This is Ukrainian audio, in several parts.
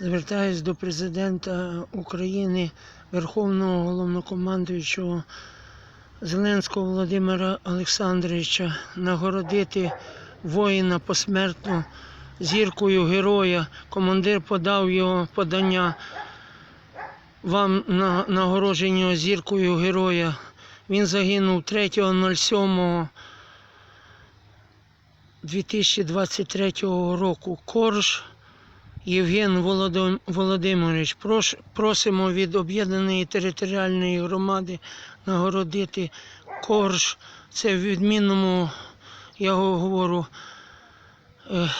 Звертаюсь до президента України, Верховного головнокомандуючого Зеленського Володимира Олександровича нагородити воїна посмертно зіркою героя. Командир подав його подання вам на нагородження зіркою героя. Він загинув 3.07. 2023 року. Корж Євген Володимирович. Просимо від об'єднаної територіальної громади нагородити корж. Це в відмінному, я говорю, е,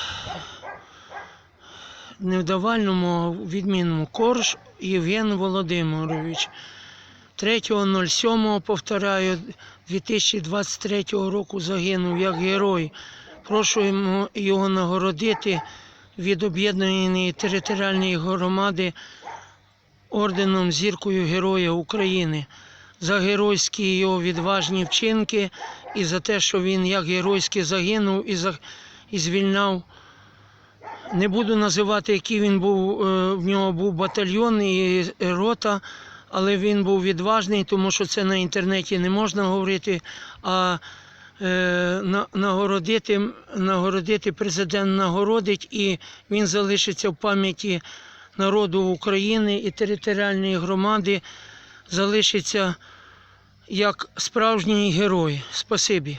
не в давальному, а відмінному. Корж Євген Володимирович. 3.07, повторяю, 2023 року загинув як герой. Прошу його нагородити від об'єднаної територіальної громади орденом зіркою Героя України за геройські його відважні вчинки і за те, що він як геройськи загинув і, за, і звільняв. Не буду називати, який він був, е, в нього був батальйон і рота, але він був відважний, тому що це на інтернеті не можна говорити. А нагородити, нагородити президент нагородить, і він залишиться в пам'яті народу України і територіальної громади, залишиться як справжній герой. Спасибі.